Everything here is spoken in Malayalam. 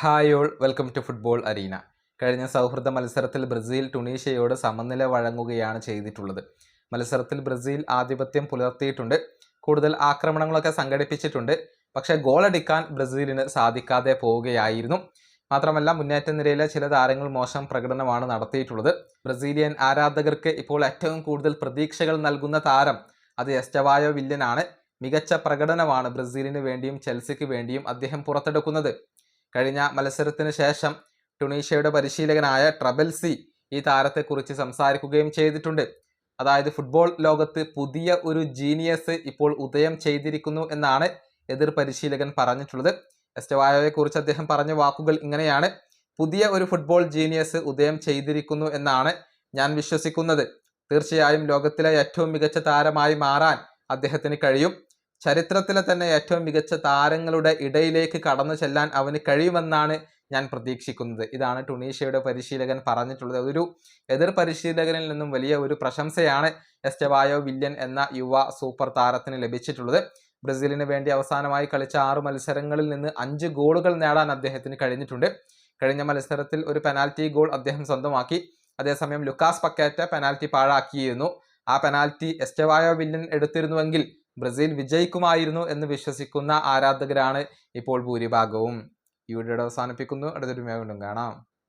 Hi all welcome to football arena കഴിഞ്ഞ സൗഹൃദ മത്സരത്തിൽ ബ്രസീൽ ടുണീഷ്യയോട് സമനില വഴങ്ങുകയാണ് ചെയ്തിട്ടുള്ളത്. മത്സരത്തിൽ ബ്രസീൽ ആധിപത്യം പുലർത്തിയിട്ടുണ്ട്. കൂടുതൽ ആക്രമണങ്ങളൊക്കെ സംഘടിപ്പിച്ചിട്ടുണ്ട്. പക്ഷേ ഗോളടിക്കാൻ ബ്രസീലിന് സാധിക്കാതെ പോവുകയായിരുന്നു. മാത്രമല്ല മുന്നേറ്റ നിരയിലെ ചില താരങ്ങൾ മോശം പ്രകടനമാണ് നടത്തിയിട്ടുള്ളത്. ബ്രസീലിയൻ ആരാധകർക്ക് ഇപ്പോൾ ഏറ്റവും കൂടുതൽ പ്രതീക്ഷകൾ നൽകുന്ന താരം അത് എസ്റ്റവായോ വില്യനാണ്. മികച്ച പ്രകടനമാണ് ബ്രസീലിന് വേണ്ടിയും ചെൽസിക്ക് വേണ്ടിയും അദ്ദേഹം പുറത്തെടുക്കുന്നത്. കഴിഞ്ഞ മത്സരത്തിന് ശേഷം ടുണീഷ്യയുടെ പരിശീലകനായ ട്രബൽസി ഈ താരത്തെക്കുറിച്ച് സംസാരിക്കുകയും ചെയ്തിട്ടുണ്ട്. അതായത് ഫുട്ബോൾ ലോകത്ത് പുതിയ ഒരു ജീനിയസ് ഇപ്പോൾ ഉദയം ചെയ്തിരിക്കുന്നു എന്നാണ് എതിർ പരിശീലകൻ പറഞ്ഞിട്ടുള്ളത്. എസ്റ്റവായോയെക്കുറിച്ച് അദ്ദേഹം പറഞ്ഞ വാക്കുകൾ ഇങ്ങനെയാണ്. പുതിയ ഒരു ഫുട്ബോൾ ജീനിയസ് ഉദയം ചെയ്തിരിക്കുന്നു എന്നാണ് ഞാൻ വിശ്വസിക്കുന്നത്. തീർച്ചയായും ലോകത്തിലെ ഏറ്റവും മികച്ച താരമായി മാറാൻ അദ്ദേഹത്തിന് കഴിയും. ചരിത്രത്തിലെ തന്നെ ഏറ്റവും മികച്ച താരങ്ങളുടെ ഇടയിലേക്ക് കടന്നു ചെല്ലാൻ അവന് കഴിയുമെന്നാണ് ഞാൻ പ്രതീക്ഷിക്കുന്നത്. ഇതാണ് ടുണീഷ്യയുടെ പരിശീലകൻ പറഞ്ഞിട്ടുള്ളത്. ഒരു എതിർ പരിശീലകനിൽ നിന്നും വലിയ ഒരു പ്രശംസയാണ് എസ്റ്റവായോ വില്യൻ എന്ന യുവ സൂപ്പർ താരത്തിന് ലഭിച്ചിട്ടുള്ളത്. ബ്രസീലിന് വേണ്ടി അവസാനമായി കളിച്ച ആറ് മത്സരങ്ങളിൽ നിന്ന് അഞ്ച് ഗോളുകൾ നേടാൻ അദ്ദേഹത്തിന് കഴിഞ്ഞിട്ടുണ്ട്. കഴിഞ്ഞ മത്സരത്തിൽ ഒരു പെനാൽറ്റി ഗോൾ അദ്ദേഹം സ്വന്തമാക്കി. അതേസമയം ലുക്കാസ് പക്കേറ്റ പെനാൽറ്റി പാഴാക്കിയിരുന്നു. ആ പെനാൽറ്റി എസ്റ്റവായോ വില്യൻ എടുത്തിരുന്നുവെങ്കിൽ ബ്രസീൽ വിജയിക്കുമായിരുന്നു എന്ന് വിശ്വസിക്കുന്ന ആരാധകരാണ് ഇപ്പോൾ ഭൂരിഭാഗവും. ഈ വീഡിയോയുടെ അവസാനിപ്പിക്കുന്നു. അടുത്തൊരു വീണ്ടും കാണാം.